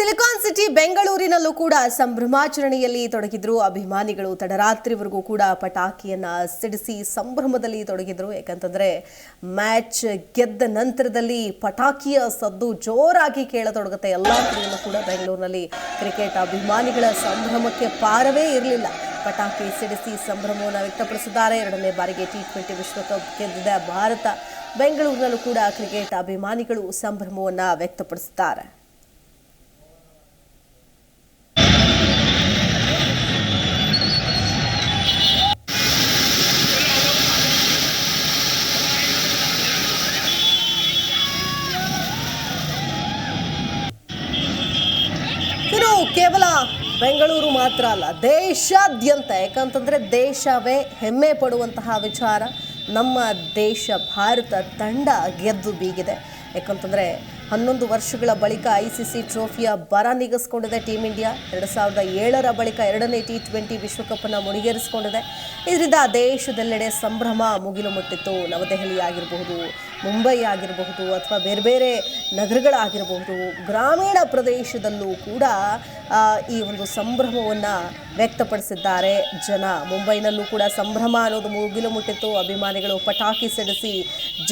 Silicon city ಬೆಂಗಳೂರಿನಲ್ಲೂ ಕೂಡ ಸಂಭ್ರಮಾಚರಣೆಯಲ್ಲಿ ತೊಡಗಿದ್ರು. ಅಭಿಮಾನಿಗಳು ತಡರಾತ್ರಿವರೆಗೂ ಕೂಡ ಪಟಾಕಿಯನ್ನ ಸಿಡಿಸಿ ಸಂಭ್ರಮದಲ್ಲಿ ತೊಡಗಿದ್ರು. ಯಾಕಂತಂದ್ರೆ ಮ್ಯಾಚ್ ಗೆದ್ದ ನಂತರದಲ್ಲಿ ಪಟಾಕಿಯ ಸದ್ದು ಜೋರಾಗಿ ಕೇಳತೊಡಗುತ್ತೆ. ಎಲ್ಲ ಕಡೆಯಲ್ಲೂ ಕೂಡ ಬೆಂಗಳೂರಿನಲ್ಲಿ ಕ್ರಿಕೆಟ್ ಅಭಿಮಾನಿಗಳ ಸಂಭ್ರಮಕ್ಕೆ ಪಾರವೇ ಇರಲಿಲ್ಲ. ಪಟಾಕಿ ಸಿಡಿಸಿ ಸಂಭ್ರಮವನ್ನು ವ್ಯಕ್ತಪಡಿಸಿದ್ದಾರೆ. ಎರಡನೇ ಬಾರಿಗೆ ಟಿ ಟ್ವೆಂಟಿ ವಿಶ್ವಕಪ್ ಗೆದ್ದಿದೆ ಭಾರತ ಬೆಂಗಳೂರಿನಲ್ಲೂ ಕೂಡ ಕ್ರಿಕೆಟ್ ಅಭಿಮಾನಿಗಳು ಸಂಭ್ರಮವನ್ನು ವ್ಯಕ್ತಪಡಿಸಿದ್ದಾರೆ. ಕೇವಲ ಬೆಂಗಳೂರು ಮಾತ್ರ ಅಲ್ಲ, ದೇಶಾದ್ಯಂತ, ಯಾಕಂತಂದರೆ ದೇಶವೇ ಹೆಮ್ಮೆ ಪಡುವಂತಹ ವಿಚಾರ. ನಮ್ಮ ದೇಶ ಭಾರತ ತಂಡ ಗೆದ್ದು ಬೀಗಿದೆ. ಯಾಕಂತಂದ್ರೆ ಹನ್ನೊಂದು ವರ್ಷಗಳ ಬಳಿಕ ಐ ಸಿ ಸಿ ಟ್ರೋಫಿಯ ಬರ ನೀಗಿಸ್ಕೊಂಡಿದೆ ಟೀಮ್ ಇಂಡಿಯಾ. ಎರಡು ಸಾವಿರದ ಏಳರ ಬಳಿಕ ಎರಡನೇ ಟಿ ಟ್ವೆಂಟಿ ವಿಶ್ವಕಪ್ನ ಮುಡಿಗೇರಿಸಿಕೊಂಡಿದೆ. ಇದರಿಂದ ದೇಶದೆಲ್ಲೆಡೆ ಸಂಭ್ರಮ ಮುಗಿಲು ಮುಟ್ಟಿತ್ತು. ನವದೆಹಲಿ ಆಗಿರಬಹುದು ಮುಂಬೈ ಆಗಿರಬಹುದು ಅಥವಾ ಬೇರೆ ಬೇರೆ ನಗರಗಳಾಗಿರಬಹುದು, ಗ್ರಾಮೀಣ ಪ್ರದೇಶದಲ್ಲೂ ಕೂಡ ಈ ಒಂದು ಸಂಭ್ರಮವನ್ನು ವ್ಯಕ್ತಪಡಿಸಿದ್ದಾರೆ ಜನ. ಮುಂಬೈನಲ್ಲೂ ಕೂಡ ಸಂಭ್ರಮ ಅನ್ನೋದು ಮುಗಿಲು ಮುಟ್ಟಿತ್ತು. ಅಭಿಮಾನಿಗಳು ಪಟಾಕಿ ಸಿಡಿಸಿ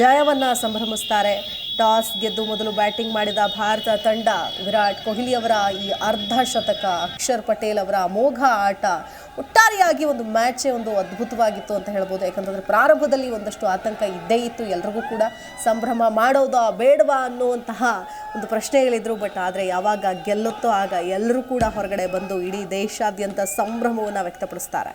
ಜಯವನ್ನು ಸಂಭ್ರಮಿಸ್ತಾರೆ. ಟಾಸ್ ಗೆದ್ದು ಮೊದಲು ಬ್ಯಾಟಿಂಗ್ ಮಾಡಿದ ಭಾರತ ತಂಡ, ವಿರಾಟ್ ಕೊಹ್ಲಿ ಅವರ ಈ ಅರ್ಧ ಶತಕ. ಅಕ್ಷರ್ ಪಟೇಲ್ ಅವರ ಅಮೋಘ ಆಟ ಒಟ್ಟಾರೆಯಾಗಿ ಒಂದು ಮ್ಯಾಚೇ ಒಂದು ಅದ್ಭುತವಾಗಿತ್ತು ಅಂತ ಹೇಳ್ಬೋದು. ಯಾಕಂತಂದ್ರೆ ಪ್ರಾರಂಭದಲ್ಲಿ ಒಂದಷ್ಟು ಆತಂಕ ಇದ್ದೇ ಇತ್ತು, ಎಲ್ರಿಗೂ ಕೂಡ. ಸಂಭ್ರಮ ಮಾಡೋದಾ ಬೇಡವಾ ಅನ್ನುವಂತಹ ಒಂದು ಪ್ರಶ್ನೆಗಳಿದ್ರು ಬಟ್ ಆದರೆ ಯಾವಾಗ ಗೆಲ್ಲುತ್ತೋ ಆಗ ಎಲ್ಲರೂ ಕೂಡ ಹೊರಗಡೆ ಬಂದು ಇಡೀ ದೇಶಾದ್ಯಂತ ಸಂಭ್ರಮವನ್ನು ವ್ಯಕ್ತಪಡಿಸ್ತಾರೆ.